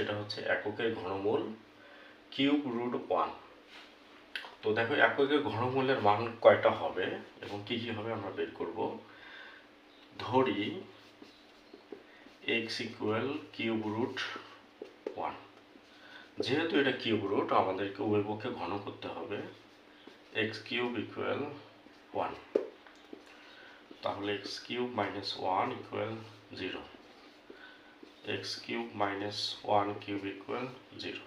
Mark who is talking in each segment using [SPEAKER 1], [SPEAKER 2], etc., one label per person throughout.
[SPEAKER 1] সেটা হচ্ছে এককের ঘনমূল কিউব রুট ওয়ান। তো দেখো এককের ঘনমূলের মান কয়টা হবে এবং কি কি হবে আমরা বের করব। ধরি X equal cube root one. যেহেতু এটা কিউব রুট, আমাদেরকে উভয় পক্ষে ঘন করতে হবে এক্স কিউব ইকুয়াল ওয়ান তাহলে X cube minus one equal zero X cube minus one cube equal zero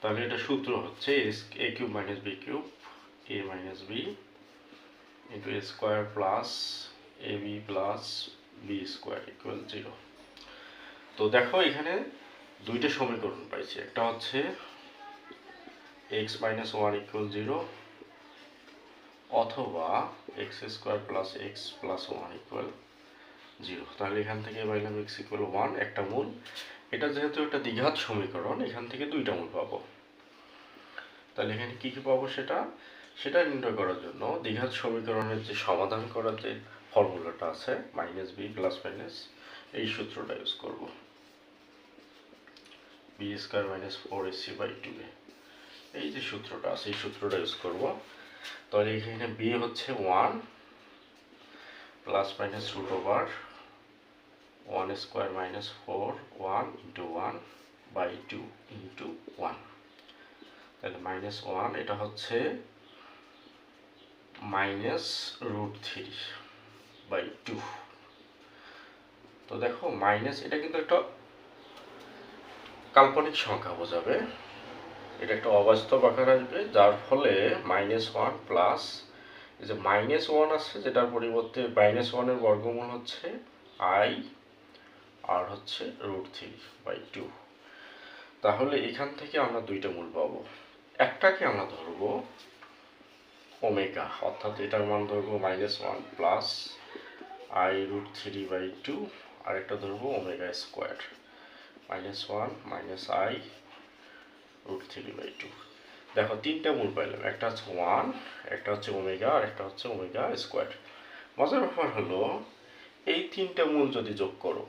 [SPEAKER 1] তাহলে এটা সূত্র হচ্ছে A cube minus B cube A minus B into A square plus A B plus B square equal zero তো দেখো এখানে দুইটা সমীকরণ পাইছি। একটা হচ্ছে X minus one equal zero অথবা X square plus X plus one equal zero. তাহলে এখান থেকে পাইলাম এক্স ইকুয়াল ওয়ান একটা মূল। এটা যেহেতু একটা দ্বিঘাত সমীকরণ, এখান থেকে দুইটা মূল পাবো। তাহলে এখানে কী কী পাবো সেটা? সেটা নির্ণয় করার জন্য দ্বিঘাত সমীকরণের যে সমাধান করার যে ফর্মুলাটা আছে মাইনাস বি প্লাস মাইনাস এই সূত্রটা ইউজ করব। B square minus four AC by two এই যে সূত্রটা আছে, এই সূত্রটা ইউজ করব। তাহলে এখানে বি হচ্ছে one plus minus root over one square minus four one into one by two into one তাহলে মাইনাস ওয়ান এটা হচ্ছে minus root three by two তো দেখো মাইনাস এটা কিন্তু একটা কাল্পনিক সংখ্যা বোঝাবে। এটা একটা অবাস্তব আকার আসবে, যার ফলে মাইনাস ওয়ান প্লাস এই যে মাইনাস ওয়ান আছে যেটার পরিবর্তে মাইনাস ওয়ানের বর্গমূল হচ্ছে আই আর হচ্ছে রুট থ্রি বাই টু তাহলে এখান থেকে আমরা দুইটা মূল পাবো। একটাকে আমরা ধরবো ওমেগা, অর্থাৎ এটার মান ধরবো minus one plus i root three by two আরেকটা ধরবো omega square minus one minus i root three by two দেখো, তিনটা মূল পাইলাম, একটা হচ্ছে ওয়ান একটা হচ্ছে ওমেগা, আর একটা হচ্ছে ওমেগা স্কোয়ার মজার ব্যাপার হলো, এই তিনটা মূল যদি যোগ করো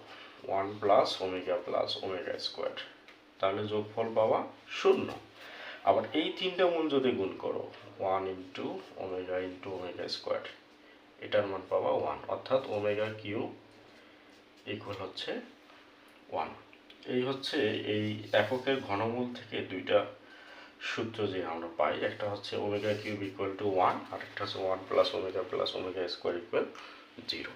[SPEAKER 1] one plus omega plus omega square. তাহলে যোগফল পাওয়া শূন্য। আবার এই তিনটা মূল যদি গুণ করো, one into omega into omega square, এটার মান পাওয়া ওয়ান। অর্থাৎ ওমেগা কিউ ইকুয়াল হচ্ছে ওয়ান। এই হচ্ছে এই এককের ঘনমূল থেকে দুইটা সূত্র যে আমরা পাই, একটা হচ্ছে omega cube equal to one আর একটা হচ্ছে one plus omega plus omega square equal zero